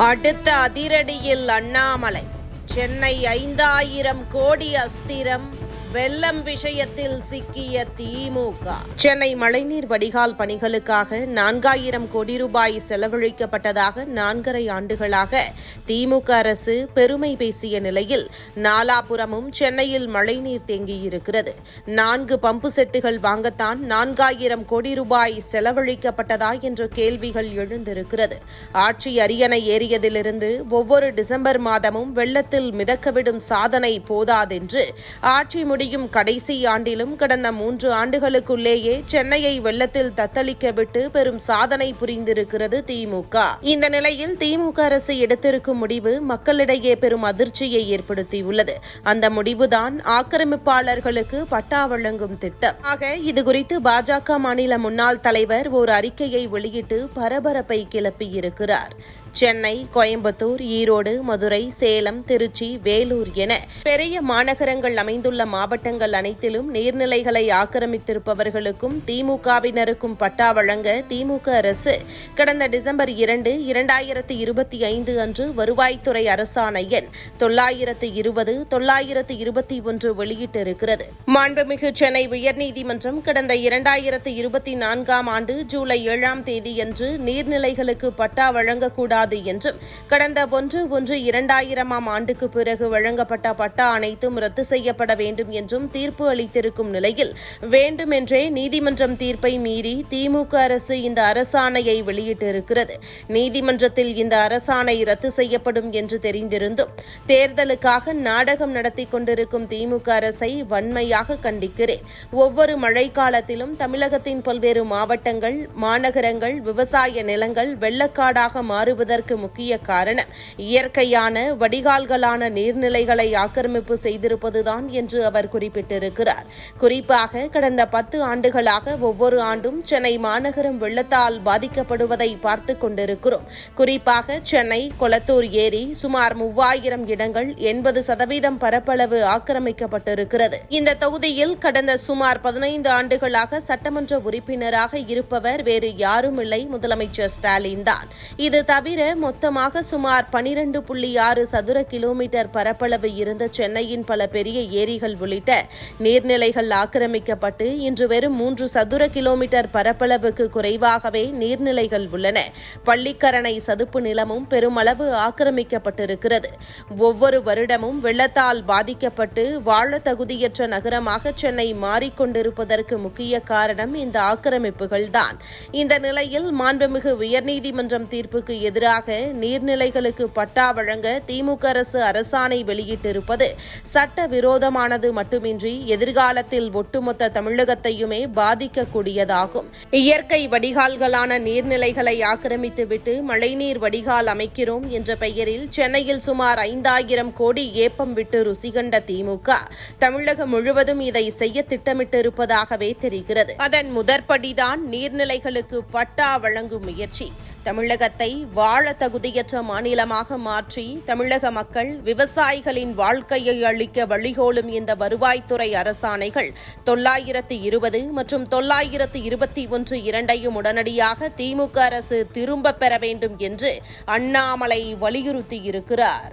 அடுத்த அதிரடியில் அண்ணாமலை. சென்னை ஐந்தாயிரம் கோடி அஸ்திரம். வெள்ளம் விஷயத்தில் சிக்கிய திமுக. சென்னை மழைநீர் வடிகால் பணிகளுக்காக நான்காயிரம் கோடி ரூபாய் செலவழிக்கப்பட்டதாக நான்கரை ஆண்டுகளாக திமுக அரசு பெருமை பேசிய நிலையில் நாலாபுரமும் சென்னையில் மழைநீர் தேங்கியிருக்கிறது. நான்கு பம்பு செட்டுகள் வாங்கத்தான் நான்காயிரம் கோடி ரூபாய் செலவழிக்கப்பட்டதா என்ற கேள்விகள் எழுந்திருக்கிறது. ஆட்சி அரியணை ஏறியதிலிருந்து ஒவ்வொரு டிசம்பர் மாதமும் வெள்ளத்தில் மிதக்கவிடும் சாதனை போதாதென்று ஆட்சி முடி முடியும் கடைசி ஆண்டிலும் கடந்த மூன்று ஆண்டுகளுக்குள்ளேயே சென்னையை வெள்ளத்தில் தத்தளிக்க விட்டு பெரும் சாதனை புரிந்திருக்கிறது திமுக. இந்த நிலையில் திமுக அரசு எடுத்திருக்கும் முடிவு மக்களிடையே பெரும் அதிர்ச்சியை ஏற்படுத்தியுள்ளது. அந்த முடிவுதான் ஆக்கிரமிப்பாளர்களுக்கு பட்டா வழங்கும் திட்டம். ஆக இதுகுறித்து பாஜக மாநில முன்னாள் தலைவர் ஓர் அறிக்கையை வெளியிட்டு பரபரப்பை கிளப்பியிருக்கிறார். சென்னை கோயம்புத்தூர் ஈரோடு மதுரை சேலம் திருச்சி வேலூர் என பெரிய மாநகரங்கள் அமைந்துள்ள மாவட்டங்கள் அனைத்திலும் நீர்நிலைகளை ஆக்கிரமித்திருப்பவர்களுக்கும் திமுகவினருக்கும் பட்டா வழங்க திமுக அரசு கடந்த டிசம்பர் இரண்டு இரண்டாயிரத்து இருபத்தி ஐந்து அன்று வருவாய்த்துறை அரசாணை எண் தொள்ளாயிரத்து இருபது தொள்ளாயிரத்து இருபத்தி ஒன்று வெளியிட்டிருக்கிறது. மாண்புமிகு சென்னை உயர்நீதிமன்றம் கடந்த இரண்டாயிரத்து இருபத்தி நான்காம் ஆண்டு ஜூலை ஏழாம் தேதியன்று நீர்நிலைகளுக்கு பட்டா வழங்கக்கூடாது முடியாது என்றும் கடந்த ஒன்று ஒன்று இரண்டாயிரமாம் ஆண்டுக்கு பிறகு வழங்கப்பட்ட பட்டா அனைத்தும் ரத்து செய்யப்பட வேண்டும் என்றும் தீர்ப்பு அளித்திருக்கும் நிலையில் வேண்டுமென்றே நீதிமன்றம் தீர்ப்பை மீறி திமுக அரசு இந்த அரசாணையை வெளியிட்டிருக்கிறது. நீதிமன்றத்தில் இந்த அரசாணை ரத்து செய்யப்படும் என்று தெரிந்திருந்தும் தேர்தலுக்காக நாடகம் நடத்தி கொண்டிருக்கும் திமுக அரசை வன்மையாக கண்டிக்கிறேன். ஒவ்வொரு மழைக்காலத்திலும் தமிழகத்தின் பல்வேறு மாவட்டங்கள் மாநகரங்கள் விவசாய நிலங்கள் வெள்ளக்காடாக மாறுவதற்கு அதற்கு முக்கிய காரணம் இயற்கையான வடிகால்களான நீர்நிலைகளை ஆக்கிரமிப்பு செய்திருப்பதுதான் என்று அவர் குறிப்பிட்டிருக்கிறார். குறிப்பாக கடந்த பத்து ஆண்டுகளாக ஒவ்வொரு ஆண்டும் சென்னை மாநகரம் வெள்ளத்தால் பாதிக்கப்படுவதை பார்த்து கொண்டிருக்கிறோம். குறிப்பாக சென்னை கொளத்தூர் ஏரி சுமார் மூவாயிரம் இடங்கள் எண்பது சதவீதம் பரப்பளவு ஆக்கிரமிக்கப்பட்டிருக்கிறது. இந்த தொகுதியில் கடந்த சுமார் பதினைந்து ஆண்டுகளாக சட்டமன்ற உறுப்பினராக இருப்பவர் வேறு யாரும் இல்லை முதலமைச்சர் ஸ்டாலின் தான். இது தவிர மொத்தமாக சுமார் பனிரெண்டு புள்ளி ஆறு சதுர கிலோமீட்டர் பரப்பளவு இருந்த சென்னையின் பல பெரிய ஏரிகள் உள்ளிட்ட நீர்நிலைகள் ஆக்கிரமிக்கப்பட்டு இன்று வெறும் மூன்று சதுர கிலோமீட்டர் பரப்பளவுக்கு குறைவாகவே நீர்நிலைகள் உள்ளன. பள்ளிக்கரணை சதுப்பு நிலமும் பெருமளவு ஆக்கிரமிக்கப்பட்டிருக்கிறது. ஒவ்வொரு வருடமும் வெள்ளத்தால் பாதிக்கப்பட்டு வாழ தகுதியற்ற நகரமாக சென்னை மாறிக்கொண்டிருப்பதற்கு முக்கிய காரணம் இந்த ஆக்கிரமிப்புகள்தான். இந்த நிலையில் மாண்புமிகு உயர்நீதிமன்றம் தீர்ப்புக்கு எதிராக எதிராக நீர்நிலைகளுக்கு பட்டா வழங்க திமுக அரசு அரசாணை வெளியிட்டிருப்பது சட்ட விரோதமானது மட்டுமின்றி எதிர்காலத்தில் ஒட்டுமொத்த தமிழகத்தையுமே பாதிக்கக்கூடியதாகும். இயற்கை வடிகால்களான நீர்நிலைகளை ஆக்கிரமித்துவிட்டு மழைநீர் வடிகால் அமைக்கிறோம் என்ற பெயரில் சென்னையில் சுமார் ஐந்தாயிரம் கோடி ஏப்பம் விட்டு ருசிகண்ட திமுக தமிழகம் முழுவதும் இதை செய்ய திட்டமிட்டிருப்பதாகவே தெரிகிறது. அதன் முதற்படிதான் நீர்நிலைகளுக்கு பட்டா வழங்கும் முயற்சி. தமிழகத்தை வாழ தகுதியற்ற மாநிலமாக மாற்றி தமிழக மக்கள் விவசாயிகளின் வாழ்க்கையை அளிக்க வழிகோலும் இந்த வருவாய்த்துறை அரசாணைகள் தொள்ளாயிரத்து இருபது மற்றும் தொள்ளாயிரத்து இருபத்தி ஒன்று இரண்டையும் உடனடியாக திமுக அரசு திரும்பப் பெற வேண்டும் என்று அண்ணாமலை வலியுறுத்தியிருக்கிறார்.